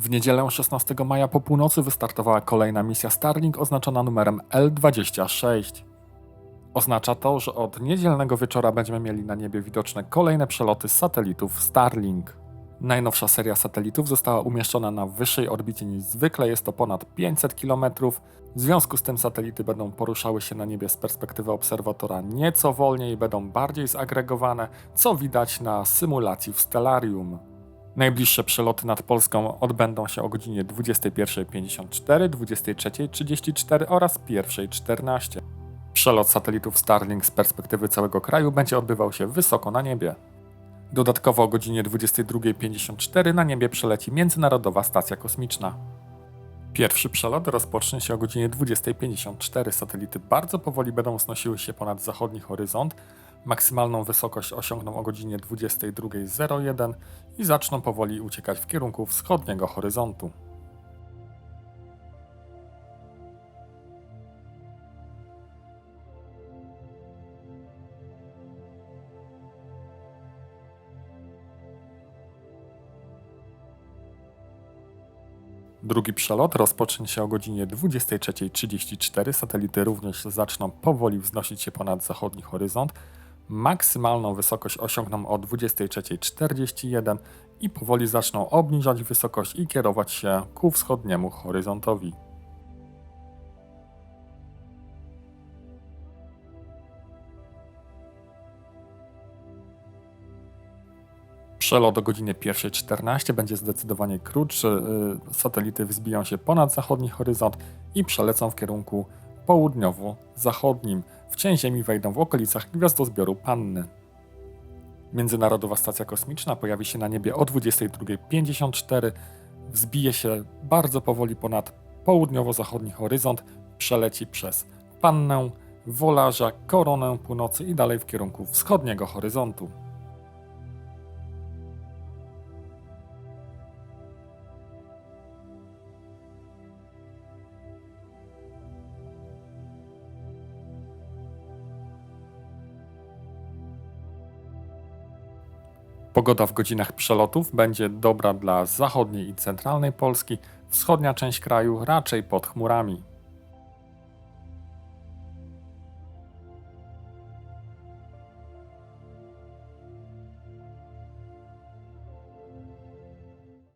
W niedzielę 16 maja po północy wystartowała kolejna misja Starlink oznaczona numerem L26. Oznacza to, że od niedzielnego wieczora będziemy mieli na niebie widoczne kolejne przeloty satelitów Starlink. Najnowsza seria satelitów została umieszczona na wyższej orbicie niż zwykle, jest to ponad 500 km. W związku z tym satelity będą poruszały się na niebie z perspektywy obserwatora nieco wolniej, będą bardziej zagregowane, co widać na symulacji w Stellarium. Najbliższe przeloty nad Polską odbędą się o godzinie 21.54, 23.34 oraz 1.14. Przelot satelitów Starlink z perspektywy całego kraju będzie odbywał się wysoko na niebie. Dodatkowo o godzinie 22.54 na niebie przeleci Międzynarodowa Stacja Kosmiczna. Pierwszy przelot rozpocznie się o godzinie 20.54. Satelity bardzo powoli będą znosiły się ponad zachodni horyzont. Maksymalną wysokość osiągną o godzinie 22.01 i zaczną powoli uciekać w kierunku wschodniego horyzontu. Drugi przelot rozpocznie się o godzinie 23.34. Satelity również zaczną powoli wznosić się ponad zachodni horyzont. Maksymalną wysokość osiągną o 23.41 i powoli zaczną obniżać wysokość i kierować się ku wschodniemu horyzontowi. Przelot o godzinie 1.14 będzie zdecydowanie krótszy. Y, Satelity wzbiją się ponad zachodni horyzont i przelecą w kierunku południowo-zachodnim. W cień Ziemi wejdą w okolicach gwiazdozbioru Panny. Międzynarodowa Stacja Kosmiczna pojawi się na niebie o 22.54. Wzbije się bardzo powoli ponad południowo-zachodni horyzont, przeleci przez Pannę, Wolarza, Koronę Północy i dalej w kierunku wschodniego horyzontu. Pogoda w godzinach przelotów będzie dobra dla zachodniej i centralnej Polski, wschodnia część kraju raczej pod chmurami.